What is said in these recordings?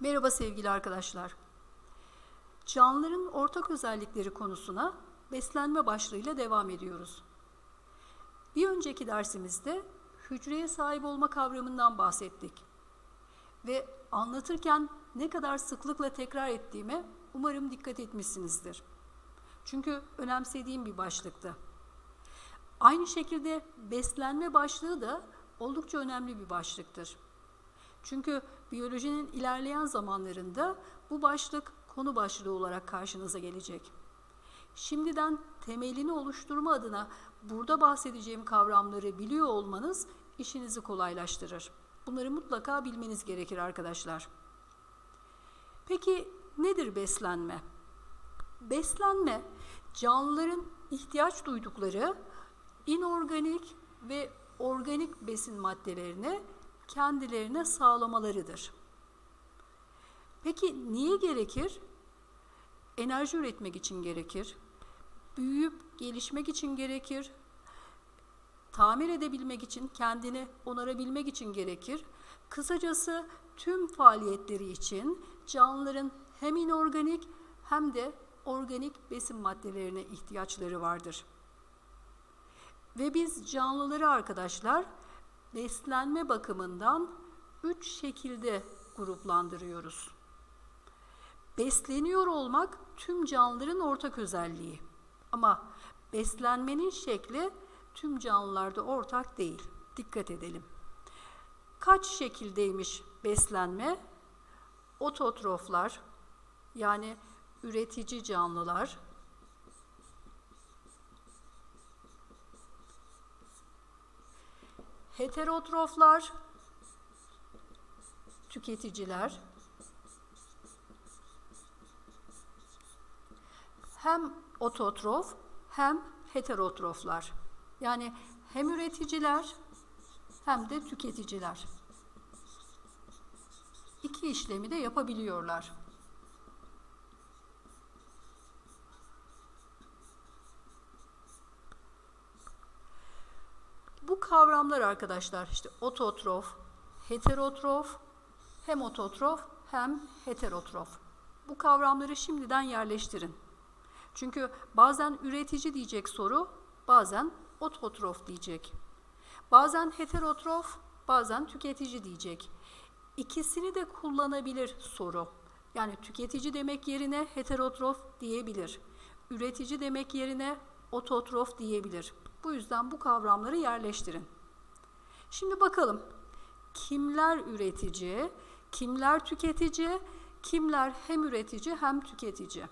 Merhaba sevgili arkadaşlar. Canlıların ortak özellikleri konusuna beslenme başlığıyla devam ediyoruz. Bir önceki dersimizde hücreye sahip olma kavramından bahsettik. Ve anlatırken ne kadar sıklıkla tekrar ettiğime umarım dikkat etmişsinizdir. Çünkü önemsediğim bir başlıktı. Aynı şekilde beslenme başlığı da oldukça önemli bir başlıktır. Çünkü biyolojinin ilerleyen zamanlarında bu başlık konu başlığı olarak karşınıza gelecek. Şimdiden temelini oluşturma adına burada bahsedeceğim kavramları biliyor olmanız işinizi kolaylaştırır. Bunları mutlaka bilmeniz gerekir arkadaşlar. Peki nedir beslenme? Beslenme canlıların ihtiyaç duydukları inorganik ve organik besin maddelerini kendilerine sağlamalarıdır. Peki niye gerekir? Enerji üretmek için gerekir. Büyüyüp gelişmek için gerekir. Tamir edebilmek için, kendini onarabilmek için gerekir. Kısacası tüm faaliyetleri için canlıların hem inorganik hem de organik besin maddelerine ihtiyaçları vardır. Ve biz canlıları arkadaşlar beslenme bakımından üç şekilde gruplandırıyoruz. Besleniyor olmak tüm canlıların ortak özelliği. Ama beslenmenin şekli tüm canlılarda ortak değil. Dikkat edelim. Kaç şekildeymiş beslenme? Ototroflar yani üretici canlılar, heterotroflar, tüketiciler, hem ototrof hem heterotroflar. Yani hem üreticiler hem de tüketiciler. İki işlemi de yapabiliyorlar. Bu kavramlar arkadaşlar işte ototrof, heterotrof, hem ototrof hem heterotrof. Bu kavramları şimdiden yerleştirin. Çünkü bazen üretici diyecek soru, bazen ototrof diyecek. Bazen heterotrof, bazen tüketici diyecek. İkisini de kullanabilir soru. Yani tüketici demek yerine heterotrof diyebilir. Üretici demek yerine ototrof diyebilir. Bu yüzden bu kavramları yerleştirin. Şimdi bakalım kimler üretici, kimler tüketici, kimler hem üretici hem tüketici.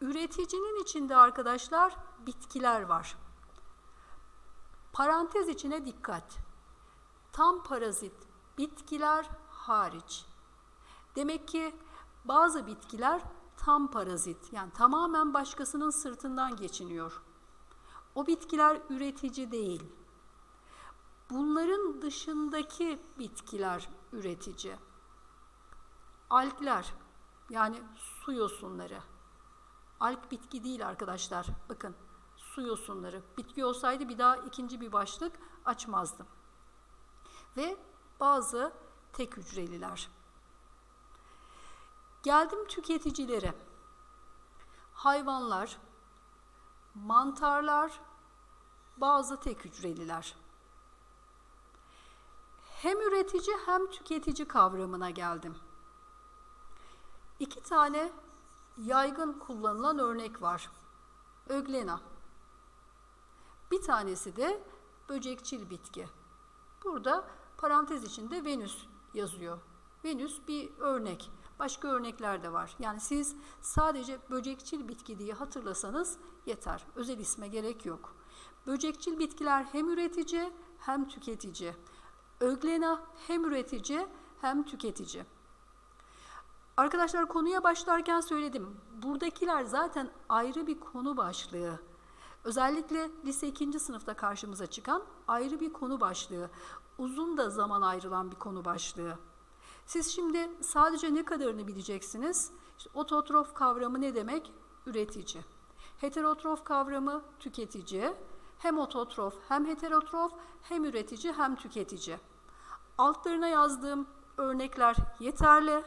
Üreticinin içinde arkadaşlar bitkiler var. Parantez içine dikkat. Tam parazit bitkiler hariç. Demek ki bazı bitkiler tam parazit yani tamamen başkasının sırtından geçiniyor. O bitkiler üretici değil. Bunların dışındaki bitkiler üretici. Algler yani su yosunları. Alg bitki değil arkadaşlar. Bakın su yosunları. Bitki olsaydı bir daha ikinci bir başlık açmazdım. Ve bazı tek hücreliler. Geldim tüketicilere. Hayvanlar, mantarlar, bazı tek hücreliler. Hem üretici hem tüketici kavramına geldim. İki tane yaygın kullanılan örnek var. Öglena. Bir tanesi de böcekçil bitki. Burada parantez içinde Venüs yazıyor. Venüs bir örnek. Başka örnekler de var. Yani siz sadece böcekçil bitki diye hatırlasanız yeter. Özel isme gerek yok. Böcekçil bitkiler hem üretici hem tüketici. Öglena hem üretici hem tüketici. Arkadaşlar konuya başlarken söyledim. Buradakiler zaten ayrı bir konu başlığı. Özellikle lise 2. sınıfta karşımıza çıkan ayrı bir konu başlığı. Uzun da zaman ayrılan bir konu başlığı. Siz şimdi sadece ne kadarını bileceksiniz? İşte ototrof kavramı ne demek? Üretici. Heterotrof kavramı tüketici. Hem ototrof hem heterotrof hem üretici hem tüketici. Altlarına yazdığım örnekler yeterli.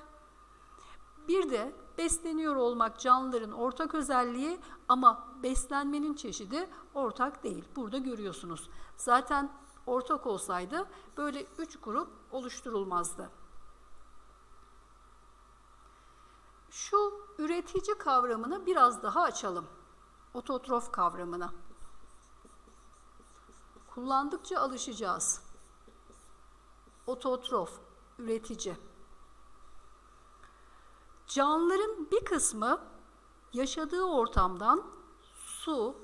Bir de besleniyor olmak canlıların ortak özelliği ama beslenmenin çeşidi ortak değil. Burada görüyorsunuz. Zaten ortak olsaydı böyle üç grup oluşturulmazdı. Şu üretici kavramını biraz daha açalım. Ototrof kavramını. Kullandıkça alışacağız. Ototrof, üretici. Canlıların bir kısmı yaşadığı ortamdan su,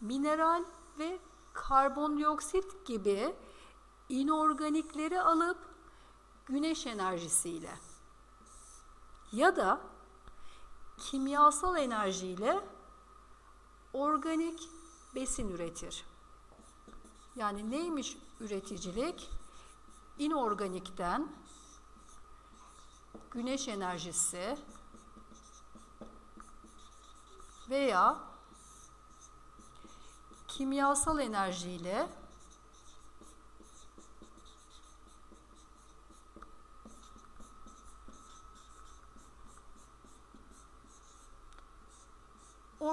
mineral ve karbondioksit gibi inorganikleri alıp güneş enerjisiyle ya da kimyasal enerjiyle organik besin üretir. Yani neymiş üreticilik? İnorganikten güneş enerjisi veya kimyasal enerjiyle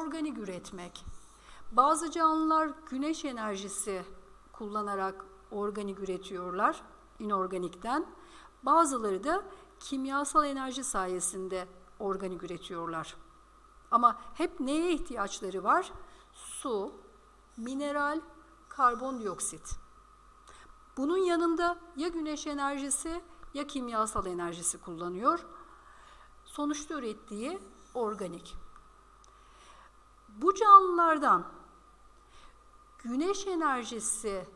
organik üretmek. Bazı canlılar güneş enerjisi kullanarak organik üretiyorlar inorganikten. Bazıları da kimyasal enerji sayesinde organik üretiyorlar. Ama hep neye ihtiyaçları var? Su, mineral, karbondioksit. Bunun yanında ya güneş enerjisi ya kimyasal enerjisi kullanıyor. Sonuçta ürettiği organik. Bu canlılardan güneş enerjisi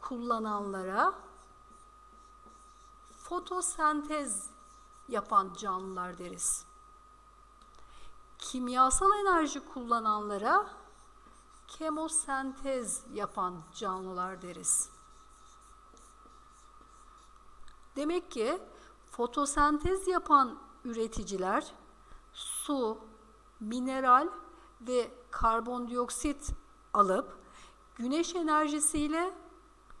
kullananlara fotosentez yapan canlılar deriz. Kimyasal enerji kullananlara kemosentez yapan canlılar deriz. Demek ki fotosentez yapan üreticiler su, mineral ve karbondioksit alıp güneş enerjisiyle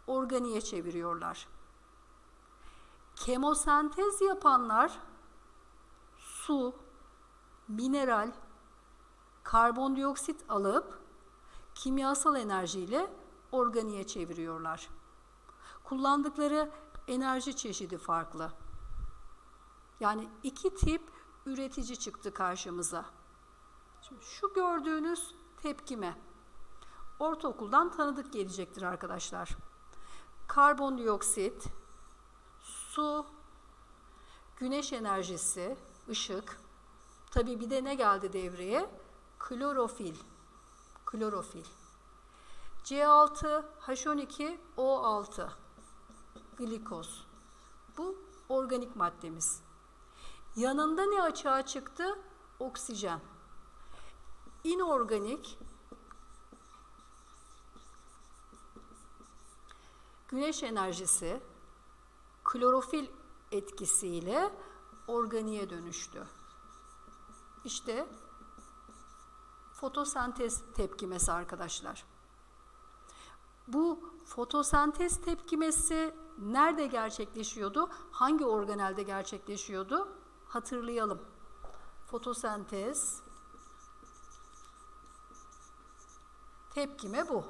organiğe çeviriyorlar. Kemosentez yapanlar su, mineral, karbondioksit alıp kimyasal enerjiyle organiğe çeviriyorlar. Kullandıkları enerji çeşidi farklı. Yani iki tip üretici çıktı karşımıza. Şimdi şu gördüğünüz tepkime ortaokuldan tanıdık gelecektir arkadaşlar. Karbondioksit, su, güneş enerjisi, ışık. Tabii bir de ne geldi devreye? Klorofil. Klorofil. C6, H12, O6. Glikoz. Bu organik maddemiz. Yanında ne açığa çıktı? Oksijen. İnorganik güneş enerjisi klorofil etkisiyle organiğe dönüştü. İşte fotosentez tepkimesi arkadaşlar. Bu fotosentez tepkimesi nerede gerçekleşiyordu? Hangi organelde gerçekleşiyordu? Hatırlayalım. Fotosentez tepkime bu.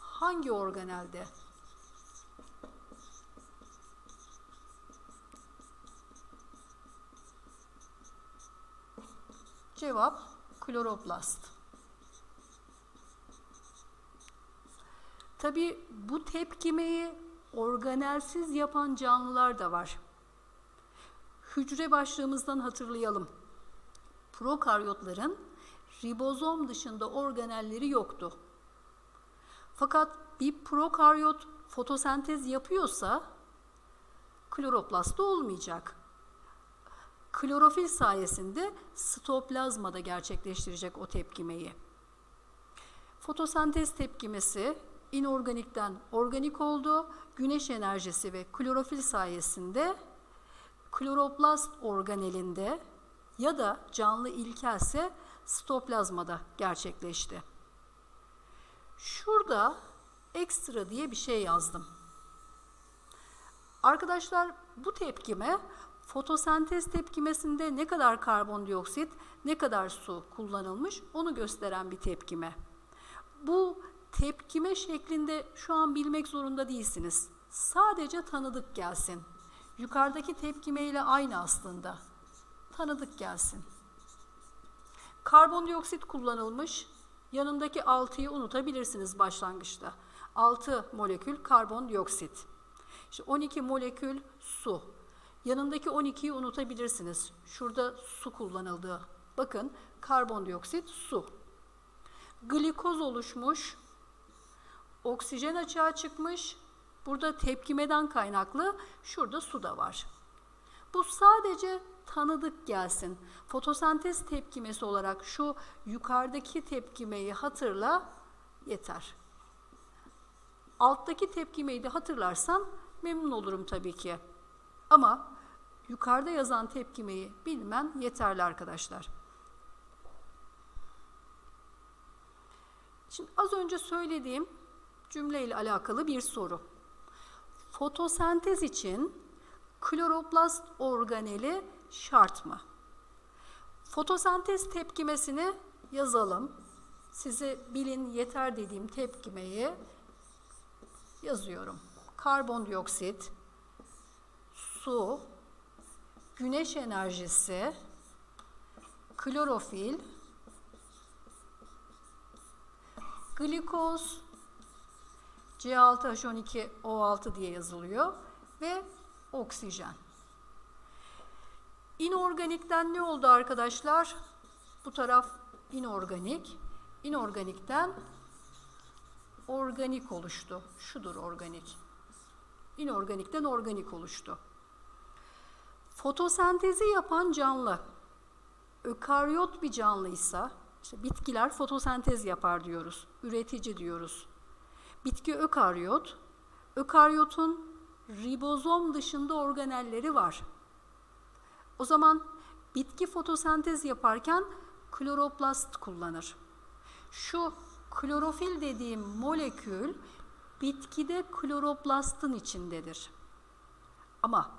Hangi organelde? Cevap kloroplast. Tabi bu tepkimeyi organelsiz yapan canlılar da var. Hücre başlığımızdan hatırlayalım. Prokaryotların ribozom dışında organelleri yoktu. Fakat bir prokaryot fotosentez yapıyorsa kloroplast da olmayacak. Klorofil sayesinde sitoplazmada gerçekleştirecek o tepkimeyi. Fotosentez tepkimesi inorganikten organik oldu. Güneş enerjisi ve klorofil sayesinde kloroplast organelinde ya da canlı ilkelse sitoplazmada gerçekleşti. Şurada ekstra diye bir şey yazdım. Arkadaşlar bu tepkime fotosentez tepkimesinde ne kadar karbondioksit, ne kadar su kullanılmış onu gösteren bir tepkime. Bu tepkime şeklinde şu an bilmek zorunda değilsiniz. Sadece tanıdık gelsin. Yukarıdaki tepkime ile aynı aslında. Tanıdık gelsin. Karbondioksit kullanılmış. Yanındaki 6'yı unutabilirsiniz başlangıçta. 6 molekül karbondioksit. İşte 12 molekül su. Yanındaki 12'yi unutabilirsiniz. Şurada su kullanıldı. Bakın karbondioksit su. Glikoz oluşmuş. Oksijen açığa çıkmış. Burada tepkimeden kaynaklı şurada su da var. Bu sadece tanıdık gelsin. Fotosentez tepkimesi olarak şu yukarıdaki tepkimeyi hatırla yeter. Alttaki tepkimeyi de hatırlarsan memnun olurum tabii ki. Ama yukarıda yazan tepkimeyi bilmen yeterli arkadaşlar. Şimdi az önce söylediğim cümleyle alakalı bir soru. Fotosentez için kloroplast organeli şart mı? Fotosentez tepkimesini yazalım. Size bilin yeter dediğim tepkimeyi yazıyorum. Karbondioksit, su, güneş enerjisi, klorofil, glikoz, C6H12O6 diye yazılıyor ve oksijen. İnorganikten ne oldu arkadaşlar? Bu taraf inorganik. İnorganikten organik oluştu. Şudur organik. İnorganikten organik oluştu. Fotosentezi yapan canlı, ökaryot bir canlıysa, işte bitkiler fotosentez yapar diyoruz, üretici diyoruz. Bitki ökaryot, ökaryotun ribozom dışında organelleri var. O zaman bitki fotosentez yaparken kloroplast kullanır. Şu klorofil dediğim molekül bitkide kloroplastın içindedir. Ama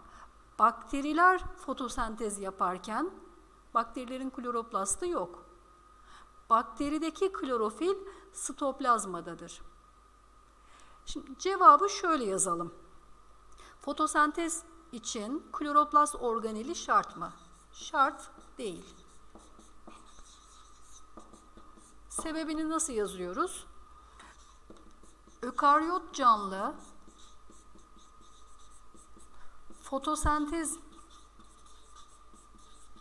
bakteriler fotosentez yaparken bakterilerin kloroplastı yok. Bakterideki klorofil sitoplazmadadır. Şimdi cevabı şöyle yazalım. Fotosentez için kloroplast organeli şart mı? Şart değil. Sebebini nasıl yazıyoruz? Ökaryot canlı fotosentez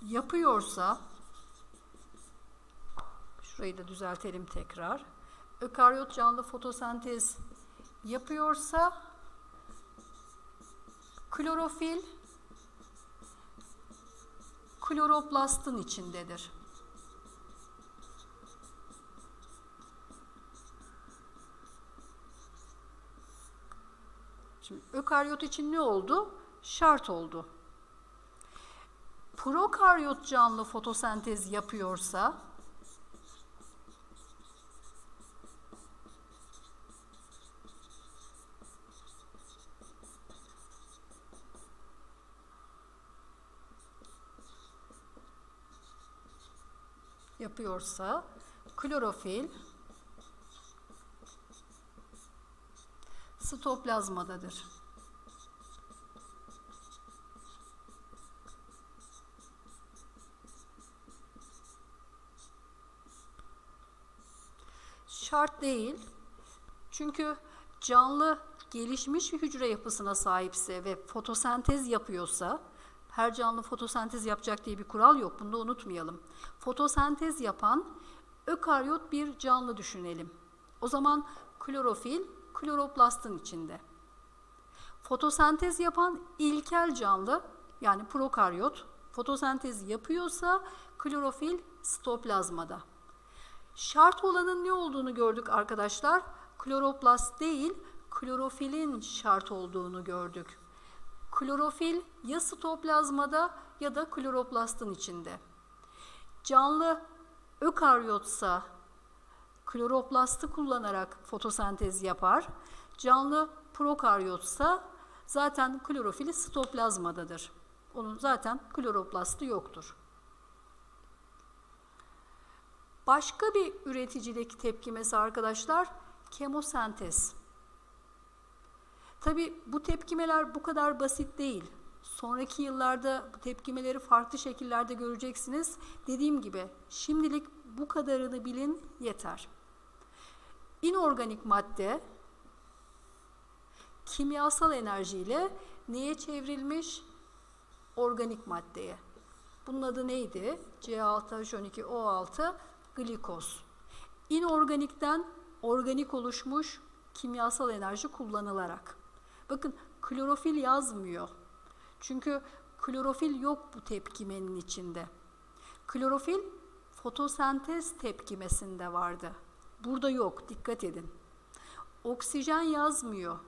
yapıyorsa şurayı da düzeltelim tekrar. Ökaryot canlı fotosentez yapıyorsa klorofil kloroplastın içindedir. Şimdi ökaryot için ne oldu? Şart oldu. Prokaryot canlı fotosentez yapıyorsa yapıyorsa klorofil sitoplazmadadır. Şart değil. Çünkü canlı gelişmiş bir hücre yapısına sahipse ve fotosentez yapıyorsa her canlı fotosentez yapacak diye bir kural yok. Bunu da unutmayalım. Fotosentez yapan ökaryot bir canlı düşünelim. O zaman klorofil kloroplastın içinde. Fotosentez yapan ilkel canlı yani prokaryot fotosentez yapıyorsa klorofil sitoplazmada. Şart olanın ne olduğunu gördük arkadaşlar. Kloroplast değil, klorofilin şart olduğunu gördük. Klorofil ya sitoplazmada ya da kloroplastın içinde. Canlı ökaryotsa kloroplastı kullanarak fotosentez yapar. Canlı prokaryotsa Zaten klorofili sitoplazmadadır. Onun zaten kloroplastı yoktur. Başka bir üreticilik tepkimesi arkadaşlar kemosentez. Tabi bu tepkimeler bu kadar basit değil. Sonraki yıllarda bu tepkimeleri farklı şekillerde göreceksiniz. Dediğim gibi şimdilik bu kadarını bilin yeter. İnorganik madde kimyasal enerjiyle neye çevrilmiş? Organik maddeye. Bunun adı neydi? C6H12O6 glikoz. İnorganikten organik oluşmuş kimyasal enerji kullanılarak. Bakın klorofil yazmıyor. Çünkü klorofil yok bu tepkimenin içinde. Klorofil fotosentez tepkimesinde vardı. Burada yok, dikkat edin. Oksijen yazmıyor.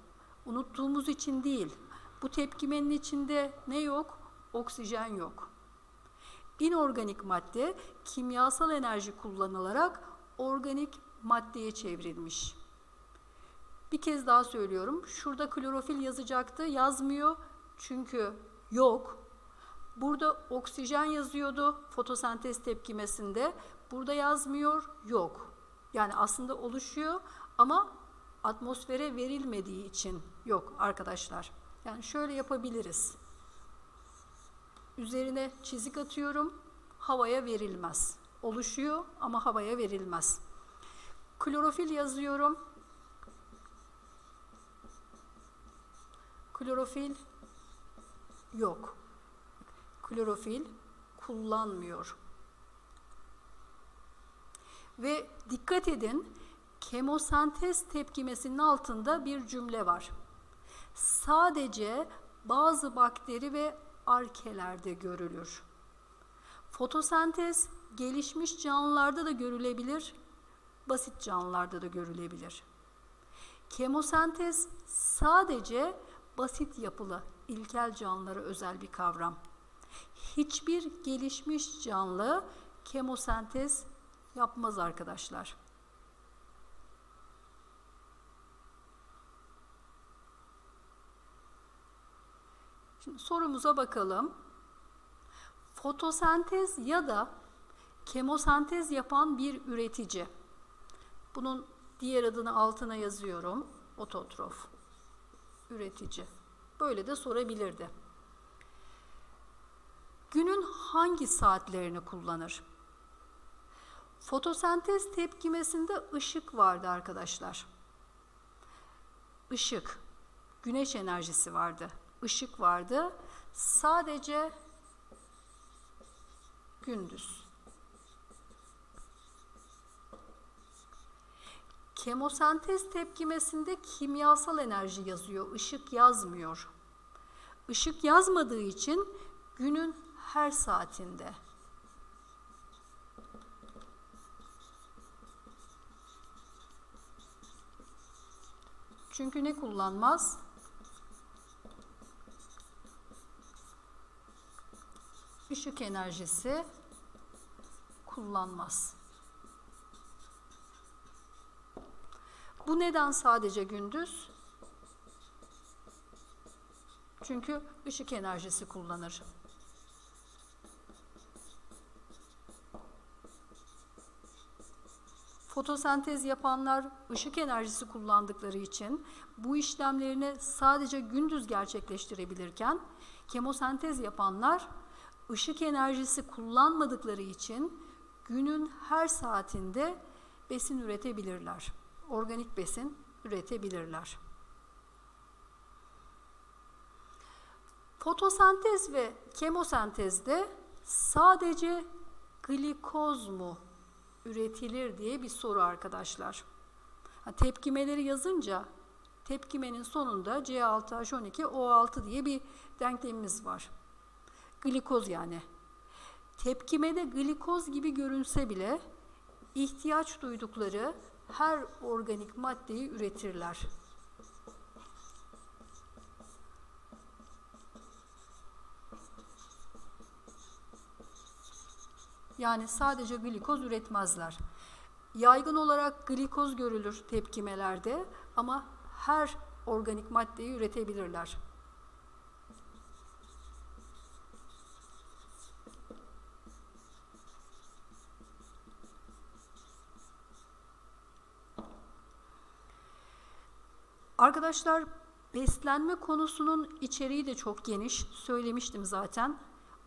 Unuttuğumuz için değil. Bu tepkimenin içinde ne yok? Oksijen yok. İnorganik madde kimyasal enerji kullanılarak organik maddeye çevrilmiş. Bir kez daha söylüyorum. Şurada klorofil yazacaktı. Yazmıyor. Çünkü yok. Burada oksijen yazıyordu fotosentez tepkimesinde. Burada yazmıyor. Yok. Yani aslında oluşuyor ama atmosfere verilmediği için yok arkadaşlar. Yani şöyle yapabiliriz. Üzerine çizik atıyorum. Havaya verilmez. Oluşuyor ama havaya verilmez. Klorofil yazıyorum. Klorofil yok. Klorofil kullanmıyor. Ve dikkat edin, kemosentez tepkimesinin altında bir cümle var. Sadece bazı bakteri ve arkelerde görülür. Fotosentez gelişmiş canlılarda da görülebilir, basit canlılarda da görülebilir. Kemosentez sadece basit yapılı ilkel canlılara özel bir kavram. Hiçbir gelişmiş canlı kemosentez yapmaz arkadaşlar. Şimdi sorumuza bakalım. Fotosentez ya da kemosentez yapan bir üretici. Bunun diğer adını altına yazıyorum. Ototrof. Üretici. Böyle de sorabilirdi. Günün hangi saatlerini kullanır? Fotosentez tepkimesinde ışık vardı arkadaşlar. Işık, güneş enerjisi vardı. Işık vardı. Sadece gündüz. Kemosentez tepkimesinde kimyasal enerji yazıyor, ışık yazmıyor. Işık yazmadığı için günün her saatinde. Çünkü ne kullanmaz? Işık enerjisi kullanmaz. Bu neden sadece gündüz? Çünkü ışık enerjisi kullanır. Fotosentez yapanlar ışık enerjisi kullandıkları için bu işlemlerini sadece gündüz gerçekleştirebilirken kemosentez yapanlar ışık enerjisi kullanmadıkları için günün her saatinde besin üretebilirler. Organik besin üretebilirler. Fotosentez ve kemosentezde sadece glikoz mu üretilir diye bir soru arkadaşlar. tepkimeleri yazınca tepkimenin sonunda C6H12O6 diye bir denklemimiz var. Glikoz yani. Tepkimede glikoz gibi görünse bile ihtiyaç duydukları her organik maddeyi üretirler. Yani sadece glikoz üretmezler. Yaygın olarak glikoz görülür tepkimelerde ama her organik maddeyi üretebilirler. Arkadaşlar beslenme konusunun içeriği de çok geniş. Söylemiştim zaten.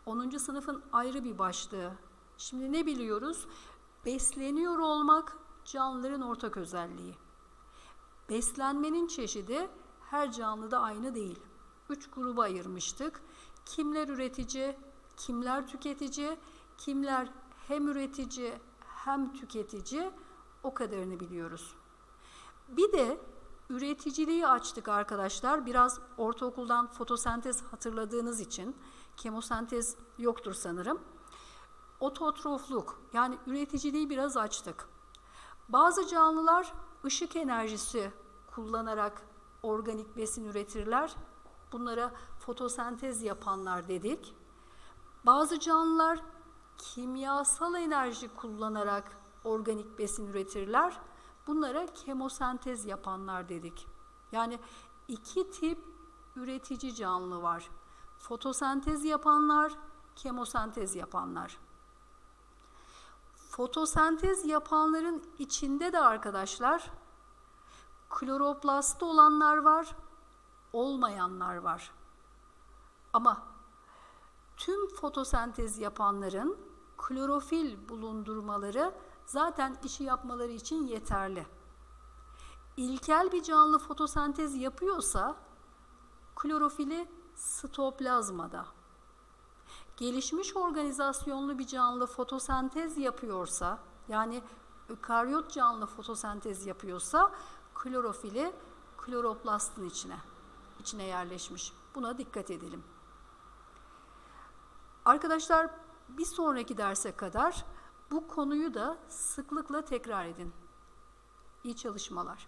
10. sınıfın ayrı bir başlığı. Şimdi ne biliyoruz? Besleniyor olmak canlıların ortak özelliği. Beslenmenin çeşidi her canlıda aynı değil. Üç gruba ayırmıştık. Kimler üretici, kimler tüketici, kimler hem üretici hem tüketici o kadarını biliyoruz. Bir de üreticiliği açtık arkadaşlar. Biraz ortaokuldan fotosentez hatırladığınız için kemosentez yoktur sanırım. Ototrofluk yani üreticiliği biraz açtık. Bazı canlılar ışık enerjisi kullanarak organik besin üretirler. Bunlara fotosentez yapanlar dedik. Bazı canlılar kimyasal enerji kullanarak organik besin üretirler. Bunlara kemosentez yapanlar dedik. Yani iki tip üretici canlı var. Fotosentez yapanlar, kemosentez yapanlar. Fotosentez yapanların içinde de arkadaşlar kloroplastı olanlar var, olmayanlar var. Ama tüm fotosentez yapanların klorofil bulundurmaları zaten işi yapmaları için yeterli. İlkel bir canlı fotosentez yapıyorsa klorofili sitoplazmada. Gelişmiş organizasyonlu bir canlı fotosentez yapıyorsa, yani ökaryot canlı fotosentez yapıyorsa klorofili kloroplastın içine içine yerleşmiş. Buna dikkat edelim. Arkadaşlar bir sonraki derse kadar bu konuyu da sıklıkla tekrar edin. İyi çalışmalar.